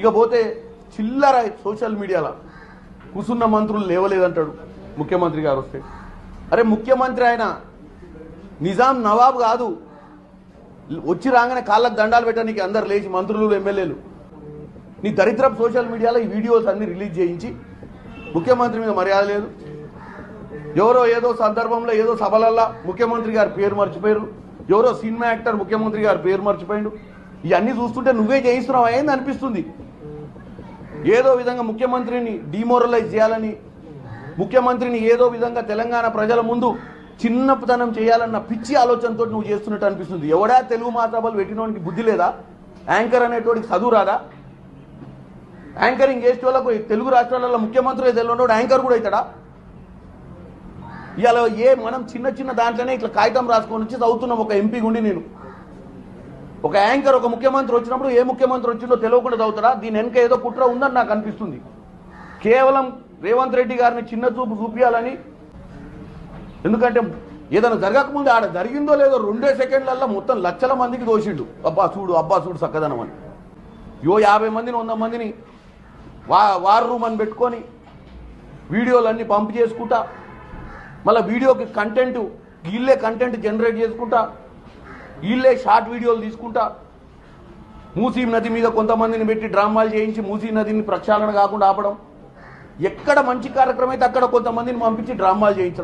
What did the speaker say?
ఇకపోతే చిల్లర సోషల్ మీడియాలో కూసున్న మంత్రులు లేవలేదంటాడు ముఖ్యమంత్రి గారు వస్తే. అరే ముఖ్యమంత్రి ఆయన నిజాం నవాబ్ కాదు. వచ్చి రాగానే కాళ్ళకు దండాలు పెట్టడానికి అందరు లేచి మంత్రులు ఎమ్మెల్యేలు. నీ దరిద్రపు సోషల్ మీడియాలో ఈ వీడియోస్ అన్ని రిలీజ్ చేయించి ముఖ్యమంత్రి మీద మర్యాద లేదు. ఎవరో ఏదో సందర్భంలో ఏదో సభలల్లా ముఖ్యమంత్రి గారి పేరు మర్చిపోయారు. ఎవరో సినిమా యాక్టర్ ముఖ్యమంత్రి గారి పేరు మర్చిపోయాడు. ఇవన్నీ చూస్తుంటే నువ్వే చేయిస్తున్నావు అయింది అనిపిస్తుంది? ఏదో విధంగా ముఖ్యమంత్రిని డిమోరలైజ్ చేయాలని ముఖ్యమంత్రిని ఏదో విధంగా తెలంగాణ ప్రజల ముందు చిన్నతనం చేయాలన్న పిచ్చి ఆలోచనతో నువ్వు చేస్తున్నట్టు అనిపిస్తుంది. ఎవడా తెలుగు మాతాబలు పెట్టినోడికి బుద్ధి లేదా? యాంకర్ అనేటోడికి చదువు రాదా? యాంకరింగ్ చేసే వాళ్ళకు తెలుగు రాష్ట్రాలలో ముఖ్యమంత్రి తెలియనోడు యాంకర్ కూడా అవుతాడా? ఇవాళ ఏ మనం చిన్న చిన్న దాంట్లోనే ఇట్లా కాగితం రాసుకొని వచ్చి చదువుతున్నాం. ఒక ఎంపీ గుండి నేను. ఒక యాంకర్ ఒక ముఖ్యమంత్రి వచ్చినప్పుడు ఏ ముఖ్యమంత్రి వచ్చిందో తెలియకుండా చదువుతారా దీని వెనక ఏదో కుట్ర ఉందని నాకు అనిపిస్తుంది. కేవలం రేవంత్ రెడ్డి గారిని చిన్న చూపు చూపించాలని ఎందుకంటే ఏదైనా జరగకముందు ఆడ జరిగిందో లేదో రెండే సెకండ్లలో మొత్తం లక్షల మందికి దోషిండు. అబ్బా చూడు అబ్బా చూడు చక్కదనం అని. యో యాభై మందిని వంద మందిని వా వార్ రూమ్ అని పెట్టుకొని వీడియోలన్నీ పంప్ చేసుకుంటా. మళ్ళీ వీడియోకి కంటెంట్ వీళ్ళే కంటెంట్ జనరేట్ చేసుకుంటా. వీళ్ళే షార్ట్ వీడియోలు తీసుకుంటా. మూసీ నది మీద కొంతమందిని పెట్టి డ్రామాలు చేయించి మూసీ నదిని ప్రక్షాళన కాకుండా ఆపడం. ఎక్కడ మంచి కార్యక్రమం అయితే అక్కడ కొంతమందిని పంపించి డ్రామాలు చేయించడం.